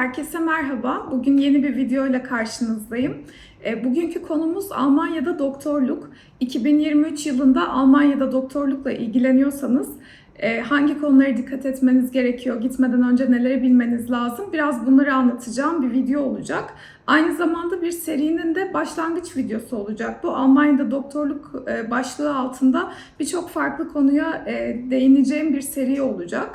Herkese merhaba. Bugün yeni bir video ile karşınızdayım. E, Bugünkü konumuz Almanya'da doktorluk. 2023 yılında Almanya'da doktorlukla ilgileniyorsanız e, hangi konulara dikkat etmeniz gerekiyor, gitmeden önce neleri bilmeniz lazım biraz bunları anlatacağım bir video olacak. Aynı zamanda bir serinin de başlangıç videosu olacak. Bu Almanya'da doktorluk e, başlığı altında birçok farklı konuya e, değineceğim bir seri olacak.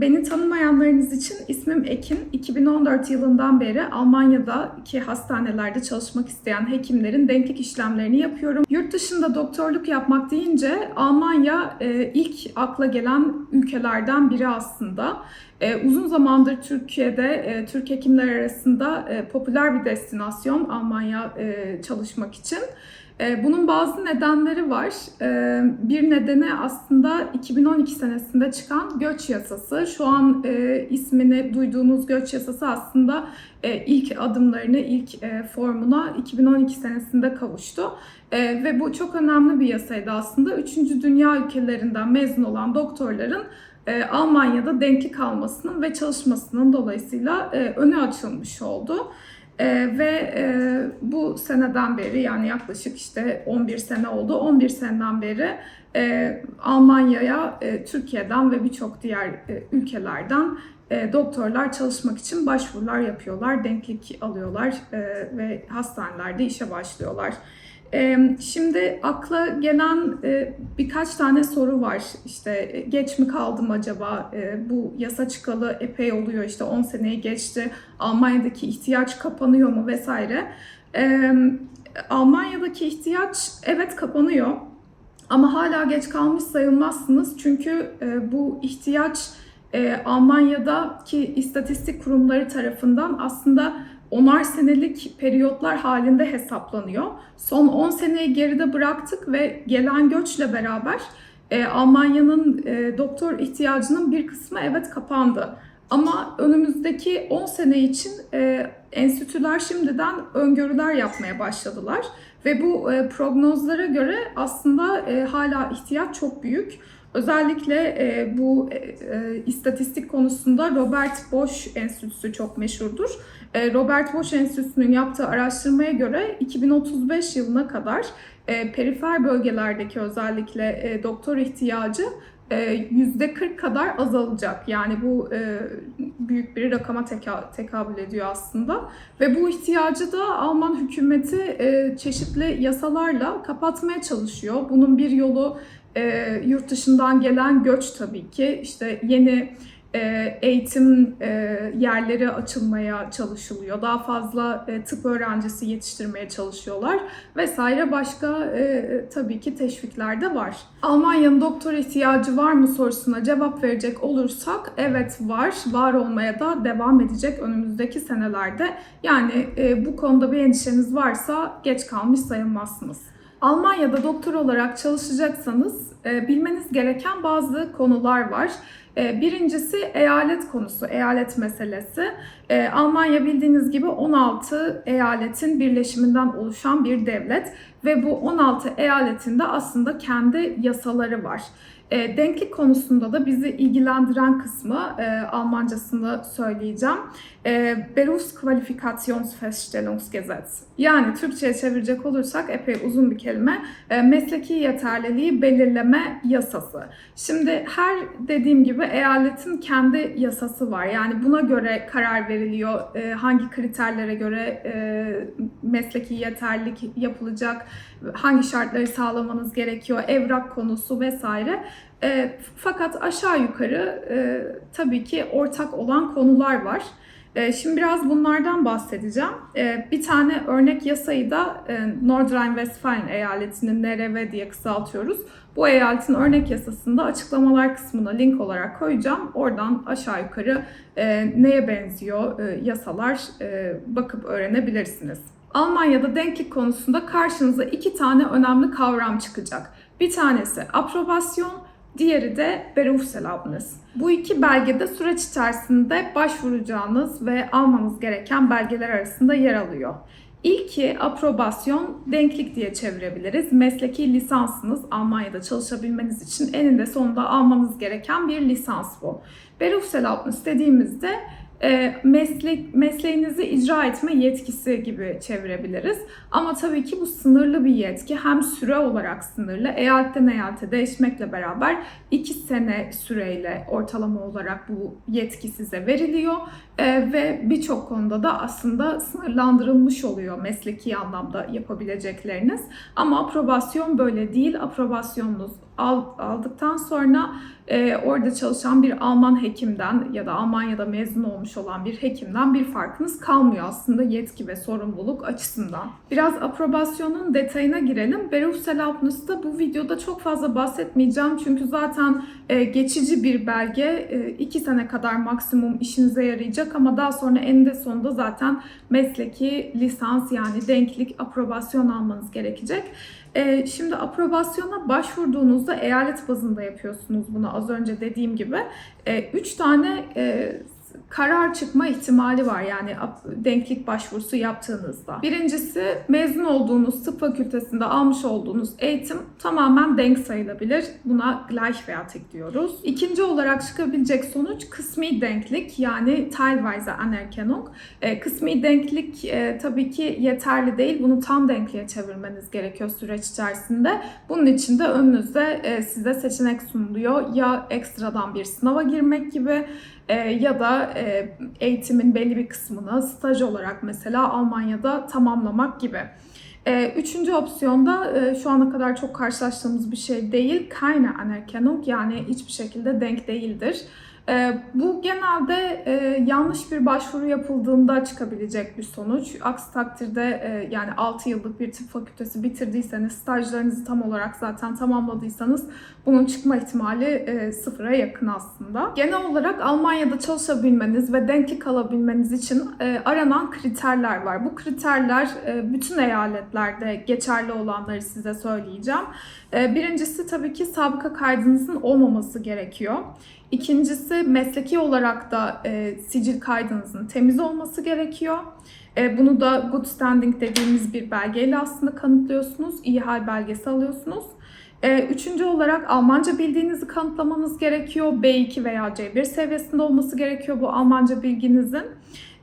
Beni tanımayanlarınız için ismim Ekin. 2014 yılından beri Almanya'daki hastanelerde çalışmak isteyen hekimlerin denklik işlemlerini yapıyorum. Yurt dışında doktorluk yapmak deyince Almanya e, ilk akla gelen ülkelerden biri aslında. E, uzun zamandır Türkiye'de e, Türk hekimler arasında popüler bir destinasyon Almanya çalışmak için. E, Bunun bazı nedenleri var. E, Bir nedeni aslında 2012 senesinde çıkan göç yasası. Şu an e, ismini duyduğunuz göç yasası aslında e, ilk adımlarını, ilk e, formuna 2012 senesinde kavuştu. Ve bu çok önemli bir yasaydı aslında. Üçüncü dünya ülkelerinden mezun olan doktorların Almanya'da denklik almasının ve çalışmasının dolayısıyla önü açılmış oldu. Ee, ve e, bu seneden beri yani yaklaşık işte 11 sene oldu. 11 seneden beri e, Almanya'ya e, Türkiye'den ve birçok diğer e, ülkelerden e, doktorlar çalışmak için başvurular yapıyorlar, denklik alıyorlar e, ve hastanelerde işe başlıyorlar. E, Şimdi akla gelen e, birkaç tane soru var. İşte e, geç mi kaldım acaba? E, Bu yasa çıkalı epey oluyor. İşte 10 seneyi geçti. Almanya'daki ihtiyaç kapanıyor mu vesaire. E, Almanya'daki ihtiyaç evet kapanıyor. Ama hala geç kalmış sayılmazsınız. Çünkü bu ihtiyaç Almanya'daki istatistik kurumları tarafından aslında onar senelik periyotlar halinde hesaplanıyor. Son 10 seneyi geride bıraktık ve gelen göçle beraber e, Almanya'nın e, doktor ihtiyacının bir kısmı evet kapandı. Ama önümüzdeki 10 sene için e, enstitüler şimdiden öngörüler yapmaya başladılar. Ve bu e, prognozlara göre aslında e, hala ihtiyaç çok büyük. Özellikle e, bu e, e, istatistik konusunda Robert Bosch Enstitüsü çok meşhurdur. E, Robert Bosch Enstitüsü'nün yaptığı araştırmaya göre 2035 yılına kadar e, perifer bölgelerdeki özellikle e, doktor ihtiyacı e, %40 kadar azalacak. Yani bu e, büyük bir rakama teka- tekabül ediyor aslında. Ve bu ihtiyacı da Alman hükümeti e, çeşitli yasalarla kapatmaya çalışıyor. Bunun bir yolu e, yurt dışından gelen göç tabii ki. İşte yeni e, eğitim e, yerleri açılmaya çalışılıyor. Daha fazla e, tıp öğrencisi yetiştirmeye çalışıyorlar vesaire başka e, tabii ki teşvikler de var. Almanya'nın doktor ihtiyacı var mı sorusuna cevap verecek olursak evet var. Var olmaya da devam edecek önümüzdeki senelerde. Yani e, bu konuda bir endişeniz varsa geç kalmış sayılmazsınız. Almanya'da doktor olarak çalışacaksanız e, bilmeniz gereken bazı konular var. E, birincisi eyalet konusu, eyalet meselesi. E, Almanya bildiğiniz gibi 16 eyaletin birleşiminden oluşan bir devlet ve bu 16 eyaletinde aslında kendi yasaları var. E, denklik konusunda da bizi ilgilendiren kısmı e, Almancasını söyleyeceğim. E, Berufsqualifikationsfeststellungsgesetz. Yani Türkçe'ye çevirecek olursak epey uzun bir kelime. E, mesleki yeterliliği belirleme yasası. Şimdi her dediğim gibi eyaletin kendi yasası var. Yani buna göre karar veriliyor. E, hangi kriterlere göre e, mesleki yeterlilik yapılacak, hangi şartları sağlamanız gerekiyor, evrak konusu vesaire. Fakat aşağı yukarı e, tabii ki ortak olan konular var. E, şimdi biraz bunlardan bahsedeceğim. E, bir tane örnek yasayı da e, Nordrhein-Westfalen eyaletinin NRV diye kısaltıyoruz. Bu eyaletin örnek yasasında açıklamalar kısmına link olarak koyacağım. Oradan aşağı yukarı e, neye benziyor e, yasalar bakıp öğrenebilirsiniz. Almanya'da denklik konusunda karşınıza iki tane önemli kavram çıkacak. Bir tanesi aprobasyon, diğeri de Berufserlaubnis. Bu iki belge de süreç içerisinde başvuracağınız ve almanız gereken belgeler arasında yer alıyor. İlki aprobasyon, denklik diye çevirebiliriz. Mesleki lisansınız Almanya'da çalışabilmeniz için eninde sonunda almanız gereken bir lisans bu. Berufserlaubnis dediğimizde e, meslek mesleğinizi icra etme yetkisi gibi çevirebiliriz. Ama tabii ki bu sınırlı bir yetki. Hem süre olarak sınırlı, eyaletten eyalete değişmekle beraber 2 sene süreyle ortalama olarak bu yetki size veriliyor. E, ve birçok konuda da aslında sınırlandırılmış oluyor mesleki anlamda yapabilecekleriniz. Ama aprobasyon böyle değil. Aprobasyonunuz aldıktan sonra e, orada çalışan bir Alman hekimden ya da Almanya'da mezun olmuş olan bir hekimden bir farkınız kalmıyor aslında yetki ve sorumluluk açısından. Biraz aprobasyonun detayına girelim. Berufserlaubnis'te bu videoda çok fazla bahsetmeyeceğim çünkü zaten e, geçici bir belge 2 e, sene kadar maksimum işinize yarayacak ama daha sonra eninde sonunda zaten mesleki lisans yani denklik aprobasyon almanız gerekecek. E, şimdi aprobasyona başvurduğunuzda eyalet bazında yapıyorsunuz bunu az önce dediğim gibi. 3 tane karar çıkma ihtimali var yani denklik başvurusu yaptığınızda. Birincisi mezun olduğunuz tıp fakültesinde almış olduğunuz eğitim tamamen denk sayılabilir. Buna Gleichwertig diyoruz. İkinci olarak çıkabilecek sonuç kısmi denklik yani Teilweise Anerkennung. E, kısmi denklik e, tabii ki yeterli değil. Bunu tam denkliğe çevirmeniz gerekiyor süreç içerisinde. Bunun için de önünüzde e, size seçenek sunuluyor. Ya ekstradan bir sınava girmek gibi e, ya da e, eğitimin belli bir kısmını staj olarak mesela Almanya'da tamamlamak gibi. E, üçüncü opsiyonda e, şu ana kadar çok karşılaştığımız bir şey değil. Keine Anerkennung yani hiçbir şekilde denk değildir. Ee, bu genelde e, yanlış bir başvuru yapıldığında çıkabilecek bir sonuç. Aksi takdirde e, yani 6 yıllık bir tıp fakültesi bitirdiyseniz, stajlarınızı tam olarak zaten tamamladıysanız bunun çıkma ihtimali e, sıfıra yakın aslında. Genel olarak Almanya'da çalışabilmeniz ve denklik alabilmeniz için aranan kriterler var. Bu kriterler bütün eyaletlerde geçerli olanları size söyleyeceğim. Birincisi tabii ki sabıka kaydınızın olmaması gerekiyor. İkincisi mesleki olarak da e, sicil kaydınızın temiz olması gerekiyor. E, bunu da good standing dediğimiz bir belgeyle aslında kanıtlıyorsunuz. İyi hal belgesi alıyorsunuz. E, üçüncü olarak Almanca bildiğinizi kanıtlamanız gerekiyor. B2 veya C1 seviyesinde olması gerekiyor bu Almanca bilginizin.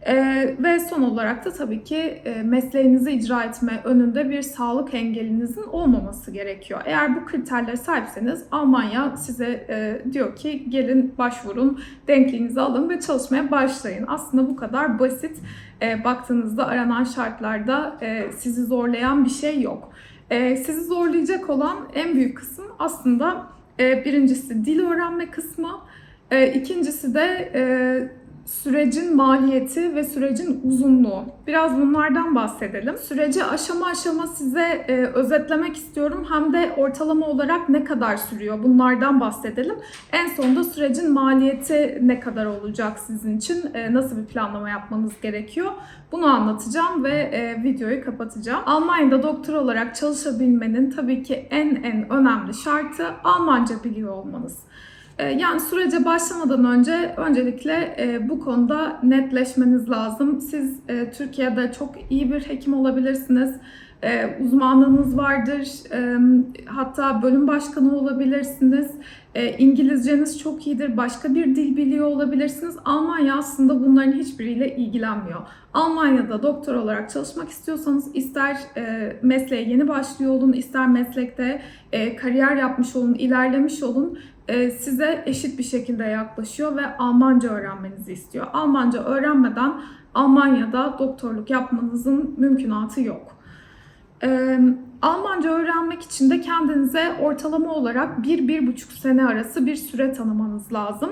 Ee, ve son olarak da tabii ki e, mesleğinizi icra etme önünde bir sağlık engelinizin olmaması gerekiyor. Eğer bu kriterlere sahipseniz Almanya size e, diyor ki gelin başvurun, denkliğinizi alın ve çalışmaya başlayın. Aslında bu kadar basit. E, baktığınızda aranan şartlarda e, sizi zorlayan bir şey yok. E, sizi zorlayacak olan en büyük kısım aslında e, birincisi dil öğrenme kısmı, e, ikincisi de e, sürecin maliyeti ve sürecin uzunluğu. Biraz bunlardan bahsedelim. Süreci aşama aşama size e, özetlemek istiyorum. Hem de ortalama olarak ne kadar sürüyor bunlardan bahsedelim. En sonunda sürecin maliyeti ne kadar olacak sizin için? E, nasıl bir planlama yapmanız gerekiyor? Bunu anlatacağım ve e, videoyu kapatacağım. Almanya'da doktor olarak çalışabilmenin tabii ki en en önemli şartı Almanca biliyor olmanız. Ee, yani sürece başlamadan önce öncelikle e, bu konuda netleşmeniz lazım. Siz e, Türkiye'de çok iyi bir hekim olabilirsiniz. E, uzmanlığınız vardır. Hatta bölüm başkanı olabilirsiniz. İngilizceniz çok iyidir. Başka bir dil biliyor olabilirsiniz. Almanya aslında bunların hiçbiriyle ilgilenmiyor. Almanya'da doktor olarak çalışmak istiyorsanız ister mesleğe yeni başlıyor olun, ister meslekte kariyer yapmış olun, ilerlemiş olun e, size eşit bir şekilde yaklaşıyor ve Almanca öğrenmenizi istiyor. Almanca öğrenmeden Almanya'da doktorluk yapmanızın mümkünatı yok. Ee, Almanca öğrenmek için de kendinize ortalama olarak 1-1,5 sene arası bir süre tanımanız lazım.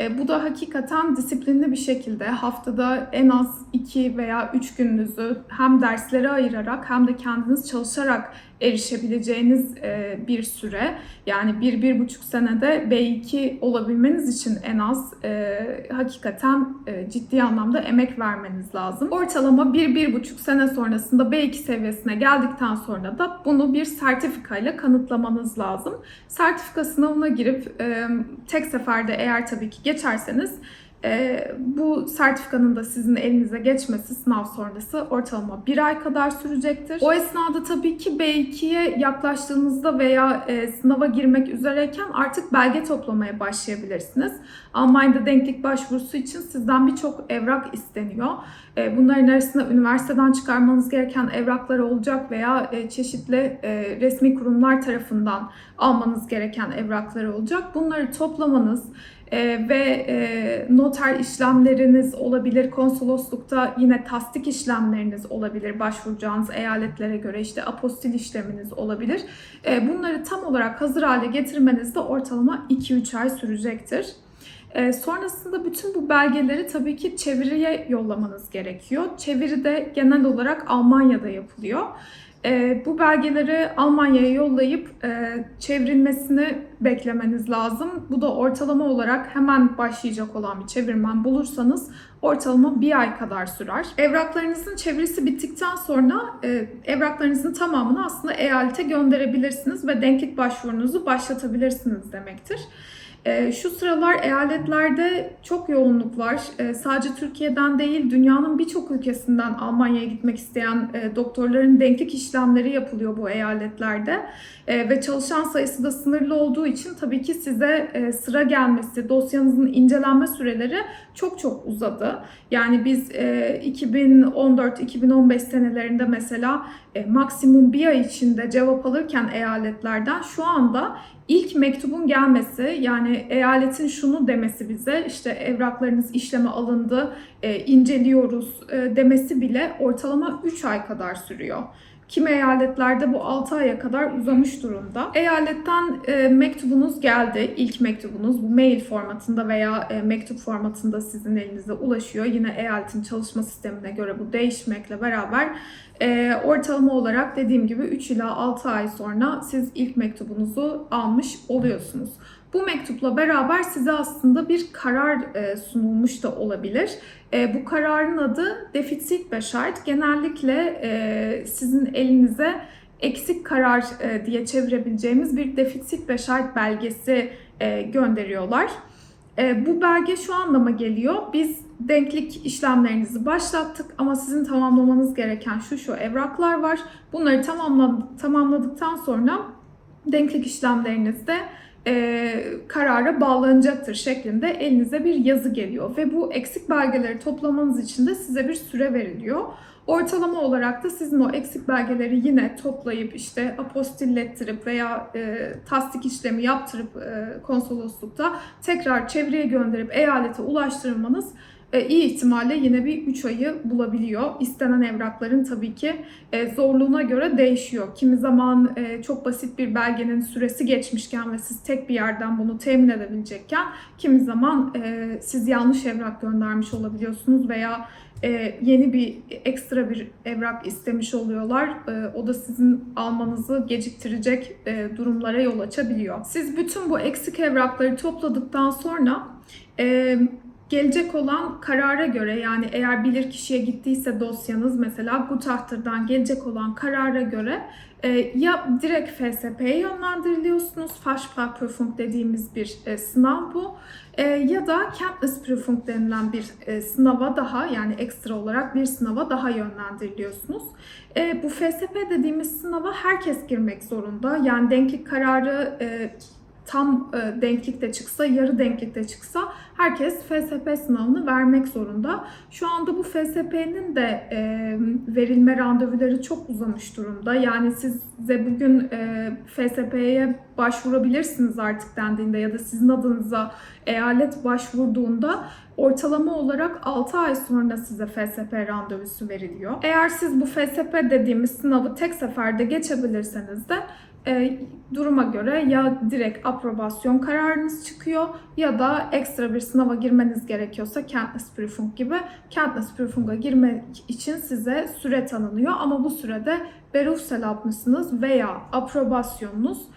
E, bu da hakikaten disiplinli bir şekilde haftada en az 2 veya 3 gününüzü hem derslere ayırarak hem de kendiniz çalışarak erişebileceğiniz e, bir süre. Yani bir, bir buçuk senede B2 olabilmeniz için en az e, hakikaten e, ciddi anlamda emek vermeniz lazım. Ortalama bir, bir buçuk sene sonrasında B2 seviyesine geldikten sonra da bunu bir sertifikayla kanıtlamanız lazım. Sertifika sınavına girip e, tek seferde eğer tabii ki geçerseniz Ee, bu sertifikanın da sizin elinize geçmesi sınav sonrası ortalama bir ay kadar sürecektir. O esnada tabii ki B2'ye yaklaştığınızda veya e, sınava girmek üzereyken artık belge toplamaya başlayabilirsiniz. Almanya'da denklik başvurusu için sizden birçok evrak isteniyor. E, bunların arasında üniversiteden çıkarmanız gereken evraklar olacak veya e, çeşitli e, resmi kurumlar tarafından almanız gereken evraklar olacak. Bunları toplamanız, ee, ve e, noter işlemleriniz olabilir, konsoloslukta yine tasdik işlemleriniz olabilir, başvuracağınız eyaletlere göre işte apostil işleminiz olabilir. Ee, bunları tam olarak hazır hale getirmeniz de ortalama 2-3 ay sürecektir. Ee, sonrasında bütün bu belgeleri tabii ki çeviriye yollamanız gerekiyor. Çeviri de genel olarak Almanya'da yapılıyor. E, bu belgeleri Almanya'ya yollayıp e, çevrilmesini beklemeniz lazım. Bu da ortalama olarak hemen başlayacak olan bir çevirmen bulursanız ortalama bir ay kadar sürer. Evraklarınızın çevirisi bittikten sonra e, evraklarınızın tamamını aslında eyalete gönderebilirsiniz ve denklik başvurunuzu başlatabilirsiniz demektir. E, şu sıralar eyaletlerde çok yoğunluk var. E, sadece Türkiye'den değil, dünyanın birçok ülkesinden Almanya'ya gitmek isteyen e, doktorların denklik işlemleri yapılıyor bu eyaletlerde. Ve çalışan sayısı da sınırlı olduğu için tabii ki size sıra gelmesi, dosyanızın incelenme süreleri çok çok uzadı. Yani biz 2014-2015 senelerinde mesela maksimum bir ay içinde cevap alırken eyaletlerden şu anda ilk mektubun gelmesi yani eyaletin şunu demesi bize işte evraklarınız işleme alındı, e, inceliyoruz e, demesi bile ortalama 3 ay kadar sürüyor. Kimi eyaletlerde bu 6 aya kadar uzamış durumda. Eyaletten e, mektubunuz geldi, ilk mektubunuz bu mail formatında veya e, mektup formatında sizin elinize ulaşıyor. Yine eyaletin çalışma sistemine göre bu değişmekle beraber e, ortalama olarak dediğim gibi 3 ila 6 ay sonra siz ilk mektubunuzu almış oluyorsunuz. Bu mektupla beraber size aslında bir karar e, sunulmuş da olabilir. E, bu kararın adı defitsit beşart. Genellikle e, sizin elinize eksik karar diye çevirebileceğimiz bir defitsit beşart belgesi gönderiyorlar. Bu belge şu anlama geliyor. Biz denklik işlemlerinizi başlattık ama sizin tamamlamanız gereken şu şu evraklar var. Bunları tamamladıktan sonra denklik işlemlerinizde e, karara bağlanacaktır şeklinde elinize bir yazı geliyor. Ve bu eksik belgeleri toplamanız için de size bir süre veriliyor. Ortalama olarak da sizin o eksik belgeleri yine toplayıp işte apostillettirip veya e, tasdik işlemi yaptırıp e, konsoloslukta tekrar çevreye gönderip eyalete ulaştırmanız iyi ihtimalle yine bir 3 ayı bulabiliyor. İstenen evrakların tabii ki e, zorluğuna göre değişiyor. Kimi zaman e, çok basit bir belgenin süresi geçmişken ve siz tek bir yerden bunu temin edebilecekken kimi zaman siz yanlış evrak göndermiş olabiliyorsunuz veya yeni bir ekstra bir evrak istemiş oluyorlar. O da sizin almanızı geciktirecek durumlara yol açabiliyor. Siz bütün bu eksik evrakları topladıktan sonra gelecek olan karara göre yani eğer bilir kişiye gittiyse dosyanız mesela Gutachter'dan gelecek olan karara göre e, ya direkt FSP'ye yönlendiriliyorsunuz. Fachsprachprüfung dediğimiz bir e, sınav bu. E, ya da Kenntnisprüfung denilen bir e, sınava daha yani ekstra olarak bir sınava daha yönlendiriliyorsunuz. E, bu FSP dediğimiz sınava herkes girmek zorunda. Yani denklik kararı e, tam e, denklikte çıksa, yarı denklikte çıksa herkes FSP sınavını vermek zorunda. Şu anda bu FSP'nin de e, verilme randevuları çok uzamış durumda. Yani size bugün e, FSP'ye başvurabilirsiniz artık dendiğinde ya da sizin adınıza eyalet başvurduğunda ortalama olarak 6 ay sonra size FSP randevusu veriliyor. Eğer siz bu FSP dediğimiz sınavı tek seferde geçebilirseniz de e, duruma göre ya direkt aprobasyon kararınız çıkıyor ya da ekstra bir sınava girmeniz gerekiyorsa Kenntnisprüfung gibi Kenntnisprüfung'a girmek için size süre tanınıyor. Ama bu sürede Berufserlaubnisiniz veya aprobasyonunuz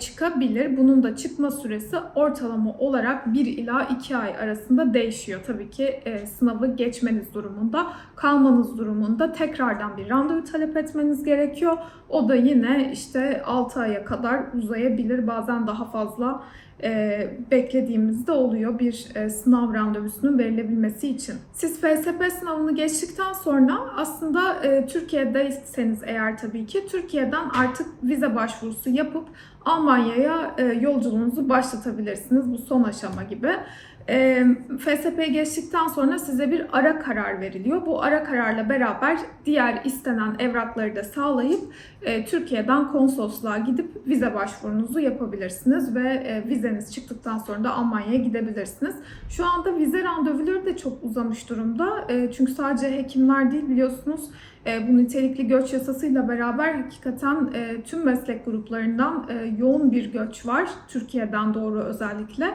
çıkabilir. Bunun da çıkma süresi ortalama olarak 1 ila 2 ay arasında değişiyor. Tabii ki e, sınavı geçmeniz durumunda, kalmanız durumunda tekrardan bir randevu talep etmeniz gerekiyor. O da yine işte 6 aya kadar uzayabilir. Bazen daha fazla e, beklediğimizde oluyor bir e, sınav randevusunun verilebilmesi için. Siz FSP sınavını geçtikten sonra aslında e, Türkiye'deyseniz eğer tabii ki Türkiye'den artık vize başvurusu yapıp Almanya'ya e, yolculuğunuzu başlatabilirsiniz. Bu son aşama gibi. E, FSP geçtikten sonra size bir ara karar veriliyor. Bu ara kararla beraber diğer istenen evrakları da sağlayıp e, Türkiye'den konsolosluğa gidip vize başvurunuzu yapabilirsiniz ve e, vizeniz çıktıktan sonra da Almanya'ya gidebilirsiniz. Şu anda vize randevuları da çok uzamış durumda. E, çünkü sadece hekimler değil biliyorsunuz e, bu nitelikli göç yasasıyla beraber hakikaten e, tüm meslek gruplarından yoğun bir göç var. Türkiye'den doğru özellikle.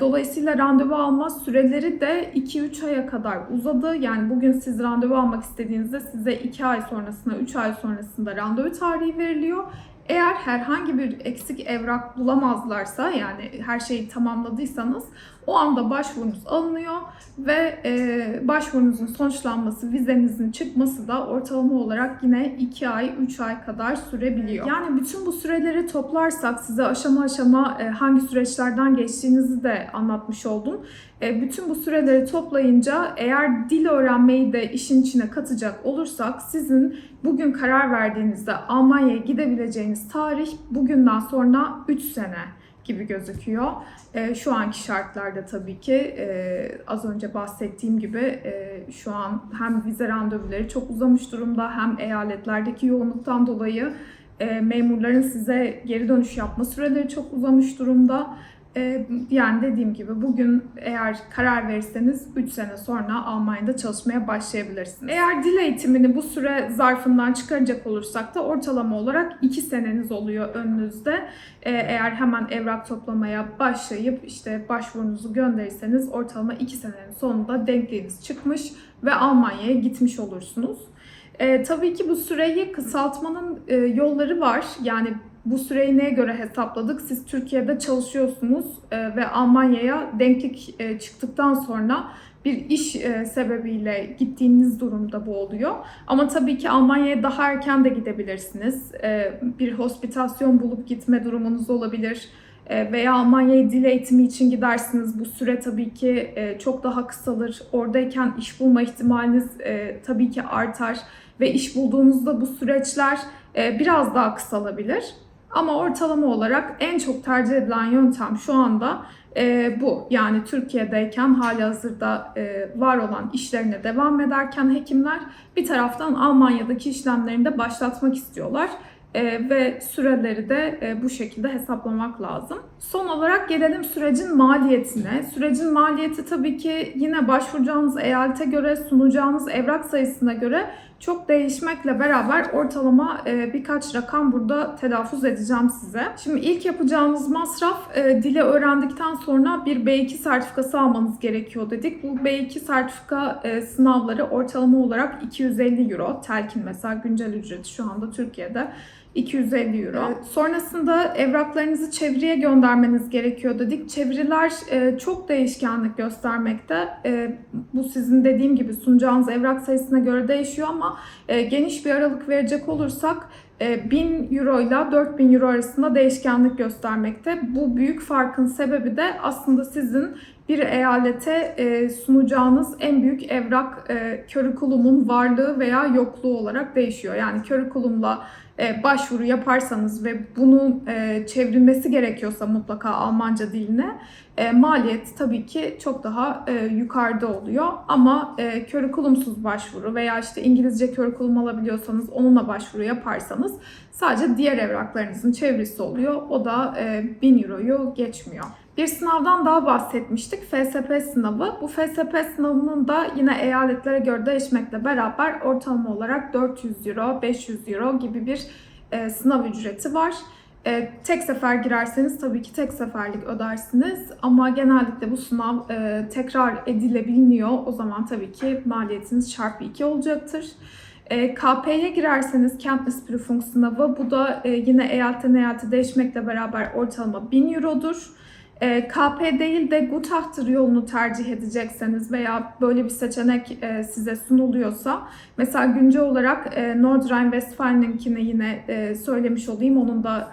Dolayısıyla randevu alma süreleri de 2-3 aya kadar uzadı. Yani bugün siz randevu almak istediğinizde size 2 ay sonrasında, 3 ay sonrasında randevu tarihi veriliyor. Eğer herhangi bir eksik evrak bulamazlarsa yani her şeyi tamamladıysanız o anda başvurunuz alınıyor ve e, başvurunuzun sonuçlanması, vizenizin çıkması da ortalama olarak yine 2 ay, 3 ay kadar sürebiliyor. Yani bütün bu süreleri toplarsak size aşama aşama e, hangi süreçlerden geçtiğinizi de anlatmış oldum. E, bütün bu süreleri toplayınca eğer dil öğrenmeyi de işin içine katacak olursak sizin bugün karar verdiğinizde Almanya'ya gidebileceğiniz tarih bugünden sonra 3 sene gibi gözüküyor. E, şu anki şartlarda tabii ki e, az önce bahsettiğim gibi şu an hem vize randevuları çok uzamış durumda hem eyaletlerdeki yoğunluktan dolayı memurların size geri dönüş yapma süreleri çok uzamış durumda. E, yani dediğim gibi bugün eğer karar verirseniz 3 sene sonra Almanya'da çalışmaya başlayabilirsiniz. Eğer dil eğitimini bu süre zarfından çıkaracak olursak da ortalama olarak 2 seneniz oluyor önünüzde. E, eğer hemen evrak toplamaya başlayıp işte başvurunuzu gönderirseniz ortalama 2 senenin sonunda denkliğiniz çıkmış ve Almanya'ya gitmiş olursunuz. E, tabii ki bu süreyi kısaltmanın e, yolları var. Yani bu süreyi neye göre hesapladık? Siz Türkiye'de çalışıyorsunuz e, ve Almanya'ya denklik e, çıktıktan sonra bir iş e, sebebiyle gittiğiniz durumda bu oluyor. Ama tabii ki Almanya'ya daha erken de gidebilirsiniz. Bir hospitasyon bulup gitme durumunuz olabilir. Veya Almanya'ya dil eğitimi için gidersiniz. Bu süre tabii ki çok daha kısalır. Oradayken iş bulma ihtimaliniz tabii ki artar ve iş bulduğunuzda bu süreçler biraz daha kısalabilir. Ama ortalama olarak en çok tercih edilen yöntem şu anda e, bu. Yani Türkiye'deyken hali hazırda e, var olan işlerine devam ederken hekimler bir taraftan Almanya'daki işlemlerini de başlatmak istiyorlar. E, ve süreleri de e, bu şekilde hesaplamak lazım. Son olarak gelelim sürecin maliyetine. Sürecin maliyeti tabii ki yine başvuracağınız eyalete göre, sunacağınız evrak sayısına göre çok değişmekle beraber ortalama e, birkaç rakam burada telaffuz edeceğim size. Şimdi ilk yapacağınız masraf e, dili öğrendikten sonra bir B2 sertifikası almanız gerekiyor dedik. Bu B2 sertifika e, sınavları ortalama olarak 250 euro. Telkin mesela güncel ücreti şu anda Türkiye'de 250 euro. Evet. Sonrasında evraklarınızı çeviriye göndermeniz gerekiyor dedik. Çeviriler e, çok değişkenlik göstermekte. E, bu sizin dediğim gibi sunacağınız evrak sayısına göre değişiyor ama e, geniş bir aralık verecek olursak 1000 euro ile 4000 euro arasında değişkenlik göstermekte. Bu büyük farkın sebebi de aslında sizin bir eyalete sunacağınız en büyük evrak körükulumun varlığı veya yokluğu olarak değişiyor. Yani körükulumla başvuru yaparsanız ve bunun çevrilmesi gerekiyorsa mutlaka Almanca diline maliyet tabii ki çok daha yukarıda oluyor. Ama körükulumsuz başvuru veya işte İngilizce körükulum alabiliyorsanız onunla başvuru yaparsanız sadece diğer evraklarınızın çevresi oluyor. O da 1000 euroyu geçmiyor. Bir sınavdan daha bahsetmiştik. FSP sınavı. Bu FSP sınavının da yine eyaletlere göre değişmekle beraber ortalama olarak 400 euro, 500 euro gibi bir e, sınav ücreti var. E, tek sefer girerseniz tabii ki tek seferlik ödersiniz ama genellikle bu sınav e, tekrar edilebiliyor. O zaman tabii ki maliyetiniz çarpı 2 olacaktır. E, KP'ye girerseniz Kenntnisprüfung sınavı bu da e, yine eyaletten eyalete değişmekle beraber ortalama 1000 eurodur. E, KP değil de Gutachter yolunu tercih edecekseniz veya böyle bir seçenek e, size sunuluyorsa mesela güncel olarak e, Nordrhein-Westfalen'inkini yine e, söylemiş olayım. Onun da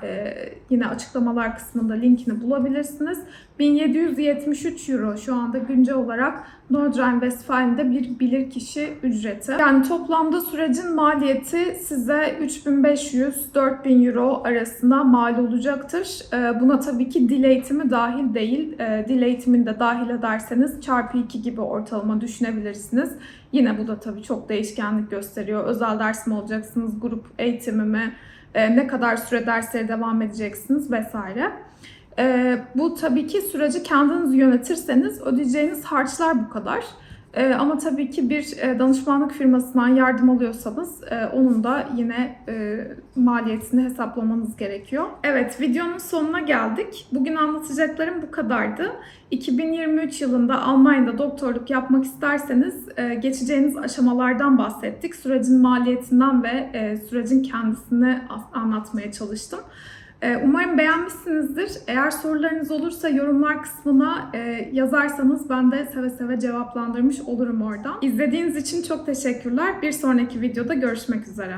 yine açıklamalar kısmında linkini bulabilirsiniz. 1773 euro şu anda güncel olarak Nordrhein-Westfalen'de bir bilirkişi ücreti. Yani toplamda sürecin maliyeti size 3500-4000 euro arasında mal olacaktır. Ee, Buna tabii ki dil eğitimi dahil değil. Ee, Dil eğitimini de dahil ederseniz çarpı 2 gibi ortalama düşünebilirsiniz. Yine bu da tabii çok değişkenlik gösteriyor. Özel ders mi olacaksınız, grup eğitimi mi, e, ne kadar süre derslere devam edeceksiniz vesaire. Ee, bu tabii ki süreci kendiniz yönetirseniz ödeyeceğiniz harçlar bu kadar. Ee, ama tabii ki bir e, danışmanlık firmasından yardım alıyorsanız e, onun da yine e, maliyetini hesaplamanız gerekiyor. Evet videonun sonuna geldik. Bugün anlatacaklarım bu kadardı. 2023 yılında Almanya'da doktorluk yapmak isterseniz e, geçeceğiniz aşamalardan bahsettik. Sürecin maliyetinden ve e, sürecin kendisini anlatmaya çalıştım. Ee, Umarım beğenmişsinizdir. Eğer sorularınız olursa yorumlar kısmına e, yazarsanız ben de seve seve cevaplandırmış olurum oradan. İzlediğiniz için çok teşekkürler. Bir sonraki videoda görüşmek üzere.